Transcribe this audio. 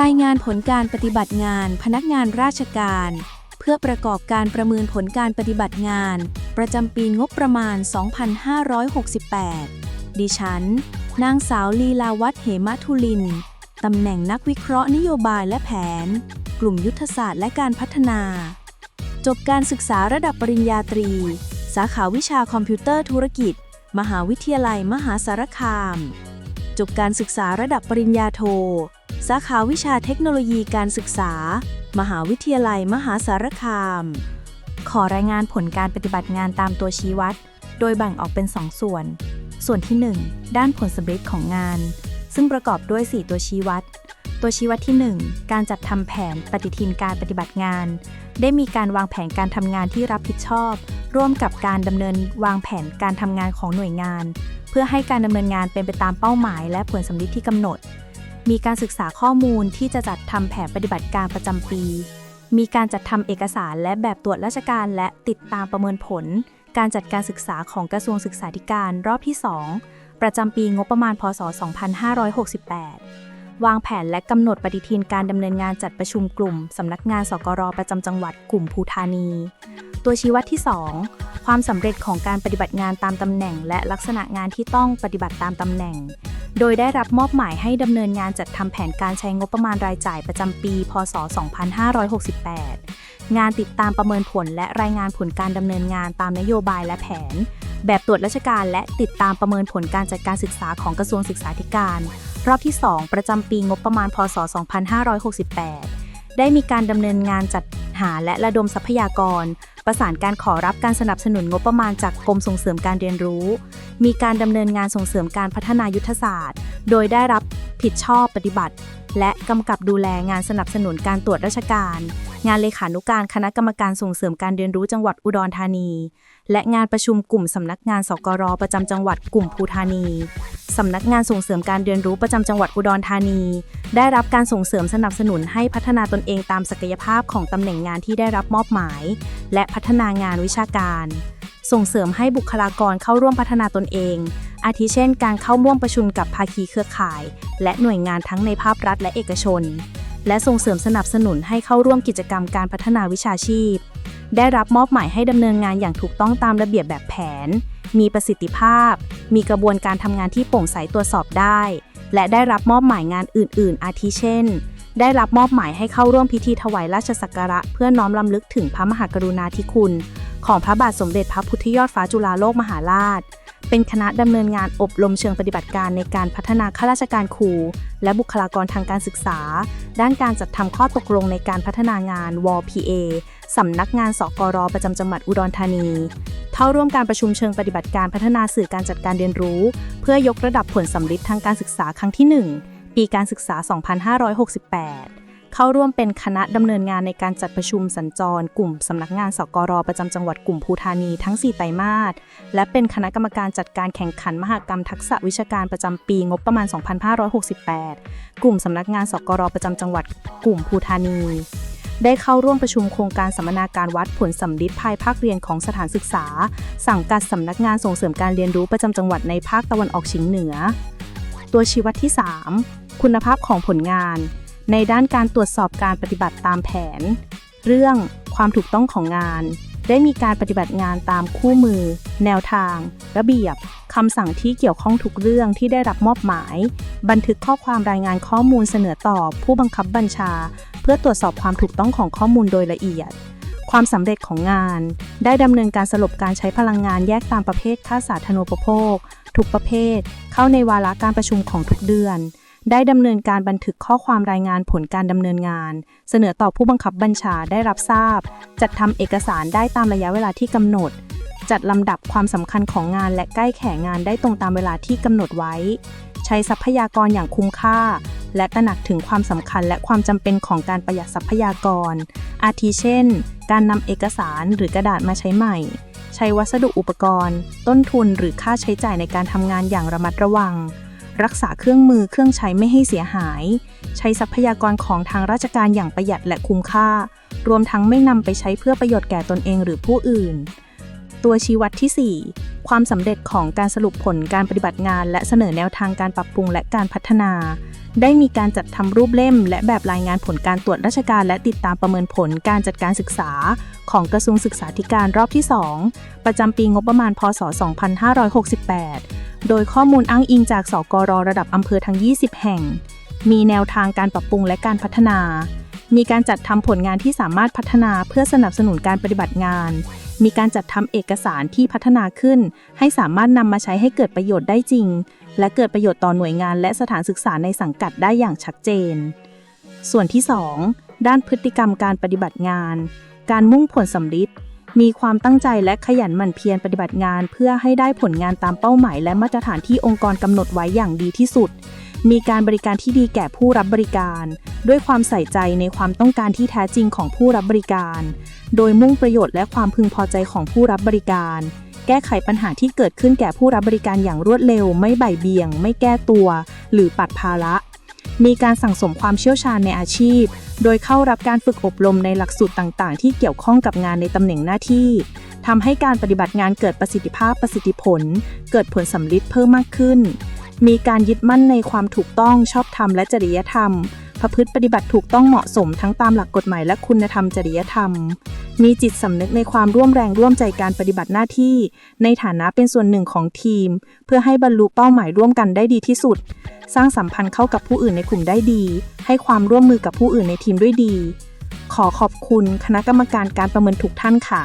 รายงานผลการปฏิบัติงานพนักงานราชการ เพื่อประกอบการประเมินผลการปฏิบัติงาน ประจำปีงบประมาณ 2568 ดิฉัน นางสาวลีลาวัฒเหมทุลิน ตำแหน่งนักวิเคราะห์นโยบายและแผน กลุ่มยุทธศาสตร์และการพัฒนา จบการศึกษาระดับปริญญาตรี สาขาวิชาคอมพิวเตอร์ธุรกิจ มหาวิทยาลัยมหาสารคาม จบการศึกษาระดับปริญญาโท สาขาวิชาเทคโนโลยีการศึกษา มหาวิทยาลัยมหาสารคาม ขอรายงานผลการปฏิบัติงานตามตัวชี้วัด โดยแบ่งออกเป็น2ส่วน ส่วนที่ 1 ด้านผลสำเร็จของงาน ซึ่งประกอบด้วย 4 ตัวชี้วัด ตัวชี้วัดที่ 1 การจัดทำแผนปฏิทินการปฏิบัติงาน ได้มีการวางแผนการทำงานที่รับผิดชอบ ร่วมกับการดำเนินวางแผนการทำงานของหน่วยงาน พื่อให้การดำเนินงานเป็นไปตามเป้าหมาย และผลสำลิดที่กำหนด มีการศึกษาข้อมูลที่จะจัดทำแผนปฏิบัติการประจำปี มีการจัดทำเอกสารและแบบตรวจราชการและติดตามประเมินผล การจัดการศึกษาของกระทรวงศึกษาธิการรอบที่ 2 ประจำปีงบประมาณพศ 2568 วางแผนและกำหนดปฏิทินการดำเนินงานจัดประชุมกลุ่มสำนักงานสกรประจำจังหวัดกลุ่มภูธานี ตัวชี้วัดที่ 2 ความสำเร็จของการปฏิบัติงานตามตำแหน่ง และลักษณะงานที่ต้องปฏิบัติตามตำแหน่ง โดยได้รับมอบหมายให้ดำเนินงานจัดทำแผนการใช้งบประมาณรายจ่ายประจำปี พศ 2568 งานติดตามประเมินผลและรายงานผลการดำเนินงานตามนโยบายและแผน แบบตรวจราชการและติดตามประเมินผลการจัดการศึกษาของกระทรวงศึกษาธิการ รอบที่ 2 ประจำปีงบประมาณ พศ 2568 ได้มีการดำเนินงานจัดหาและระดมทรัพยากร ประสานการขอรับการสนับสนุนงบประมาณจากกรมส่งเสริมการเรียนรู้ มีการดำเนินงานส่งเสริมการพัฒนายุทธศาสตร์ โดยได้รับผิดชอบปฏิบัติ และกำกับดูแลงานสนับสนุนการตรวจราชการ งานเลขานุการคณะกรรมการส่งเสริมการเรียนรู้จังหวัดอุดรธานี และงานประชุมกลุ่มสำนักงานสกรประจำจังหวัดกลุ่มภูธานีสำนักงานส่งเสริมการเรียนรู้ประจำจังหวัดอุดรธานี ได้รับการส่งเสริมสนับสนุนให้พัฒนาตนเองตามศักยภาพของตำแหน่งงานที่ได้รับมอบหมาย และพัฒนางานวิชาการ ส่งเสริมให้บุคลากรเข้าร่วมพัฒนาตนเอง อาทิเช่น การเข้าร่วมประชุมกับภาคีเครือข่าย และหน่วยงานทั้งในภาครัฐและเอกชน และส่งเสริมสนับสนุนให้เข้าร่วมกิจกรรมการพัฒนาวิชาชีพ ได้รับมอบหมายให้ดำเนินงานอย่างถูกต้องตามระเบียบแบบแผน มีประสิทธิภาพ มีกระบวนการทำงานที่โปร่งใสตรวจสอบได้ และได้รับมอบหมายงานอื่น ๆ อาทิเช่น ได้รับมอบหมายให้เข้าร่วมพิธีถวายราชสักการะ เพื่อน้อมรำลึกถึงพระมหากรุณาธิคุณ ของพระบาทสมเด็จพระพุทธยอดฟ้าจุฬาโลกมหาราช เป็นคณะดำเนินงานอบรมเชิงปฏิบัติการในการพัฒนาข้าราชการครู และบุคลากรทางการศึกษา ด้านการจัดทำข้อตกลงในการพัฒนางาน WPA สำนักงานสกรประจำจังหวัดอุดรธานี เข้าร่วมการประชุมเชิงปฏิบัติการพัฒนาสื่อการจัดการเรียนรู้ เพื่อยกระดับผลสำลิดทางการศึกษาครั้งที่ 1 ปีการศึกษา 2568 เข้าร่วมเป็นคณะดำเนินงานในการจัดประชุมสัญจร กลุ่มสำนักงานสกรประจำจังหวัดกลุ่มภูธานีทั้ง 4 ไตรมาส และเป็นคณะกรรมการจัดการแข่งขันมหกรรมทักษะวิชาการประจำปีงบประมาณ 2568 กลุ่มสำนักงานสกรประจำจังหวัดกลุ่มภูธานีได้เข้าร่วมประชุมโครงการสัมมนาการวัดผลสำลิดภายภาคเรียนของสถานศึกษา สังกัดสำนักงานส่งเสริมการเรียนรู้ประจำจังหวัดในภาคตะวันออกเฉียงเหนือ ตัวชี้วัดที่ 3 คุณภาพของผลงาน ในด้านการตรวจสอบการปฏิบัติตามแผน เรื่องความถูกต้องของงาน ได้มีการปฏิบัติงานตามคู่มือ แนวทาง ระเบียบคำสั่งที่เกี่ยวข้องทุกเรื่องที่ได้รับมอบหมาย บันทึกข้อความรายงานข้อมูลเสนอต่อผู้บังคับบัญชา เพื่อตรวจสอบความถูกต้องของข้อมูลโดยละเอียด ความสำเร็จของงาน ได้ดำเนินการสรุปการใช้พลังงานแยกตามประเภทค่าสาธารณูปโภค ทุกประเภท เข้าในวาระการประชุมของทุกเดือน ได้ดำเนินการบันทึกข้อความรายงานผลการดำเนินงาน เสนอต่อผู้บังคับบัญชาได้รับทราบ จัดทำเอกสารได้ตามระยะเวลาที่กำหนด จัดลำดับความสำคัญของงานและใกล้แข่งานได้ตรงตามเวลาที่กำหนดไว้ ใช้ทรัพยากรอย่างคุ้มค่า และตระหนักถึงความสำคัญและความจำเป็นของการประหยัดทรัพยากร อาทิเช่น การนำเอกสารหรือกระดาษมาใช้ใหม่ ใช้วัสดุอุปกรณ์ ต้นทุนหรือค่าใช้จ่ายในการทำงานอย่างระมัดระวัง รักษาเครื่องมือเครื่องใช้ไม่ให้เสียหาย ใช้ทรัพยากรของทางราชการอย่างประหยัดและคุ้มค่า รวมทั้งไม่นำไปใช้เพื่อประโยชน์แก่ตนเองหรือผู้อื่น ตัวชี้วัดที่ 4 ความสำเร็จของการสรุปผลการปฏิบัติงาน และเสนอแนวทางการปรับปรุงและการพัฒนา ได้มีการจัดทำรูปเล่ม และแบบรายงานผลการตรวจราชการ และติดตามประเมินผลการจัดการศึกษา ของกระทรวงศึกษาธิการรอบที่ 2 ประจำปีงบประมาณ พศ 2568 โดยข้อมูลอ้างอิงจากสกรระดับอำเภอทั้ง 20 แห่ง มีแนวทางการปรับปรุงและการพัฒนา มีการจัดทำผลงานที่สามารถพัฒนาเพื่อสนับสนุนการปฏิบัติงาน มีการจัดทำเอกสารที่พัฒนาขึ้น ให้สามารถนำมาใช้ให้เกิดประโยชน์ได้จริง และเกิดประโยชน์ต่อหน่วยงานและสถานศึกษาในสังกัดได้อย่างชัดเจน ส่วนที่ 2 ด้านพฤติกรรมการปฏิบัติงาน การมุ่งผลสำลิดมีความตั้งใจและขยันหมั่นเพียรปฏิบัติงาน เพื่อให้ได้ผลงานตามเป้าหมาย และมาตรฐานที่องค์กรกำหนดไว้อย่างดีที่สุด มีการบริการที่ดีแก่ผู้รับบริการ ด้วยความใส่ใจในความต้องการที่แท้จริงของผู้รับบริการ โดยมุ่งประโยชน์และความพึงพอใจของผู้รับบริการ แก้ไขปัญหาที่เกิดขึ้นแก่ผู้รับบริการอย่างรวดเร็ว ไม่บ่เบี่ยง ไม่แก้ตัว หรือปัดภาระมีการสั่งสมความเชี่ยวชาญในอาชีพ โดยเข้ารับการฝึกอบรมในหลักสูตรต่างๆ ที่เกี่ยวข้องกับงานในตำแหน่งหน้าที่ทำให้การปฏิบัติงานเกิดประสิทธิภาพประสิทธิผล เกิดผลสำลิดเพิ่มมากขึ้น มีการยึดมั่นในความถูกต้องชอบธรรมและจริยธรรม ประพฤติปฏิบัติถูกต้องเหมาะสมทั้งตามหลักกฎหมายและคุณธรรมจริยธรรม มีจิตสำนึกในความร่วมแรงร่วมใจการปฏิบัติหน้าที่ ในฐานะเป็นส่วนหนึ่งของทีม เพื่อให้บรรลุเป้าหมายร่วมกันได้ดีที่สุด สร้างสัมพันธ์เข้ากับผู้อื่นในกลุ่มได้ดี ให้ความร่วมมือกับผู้อื่นในทีมด้วยดี ขอขอบคุณคณะกรรมการการประเมินทุกท่านค่ะ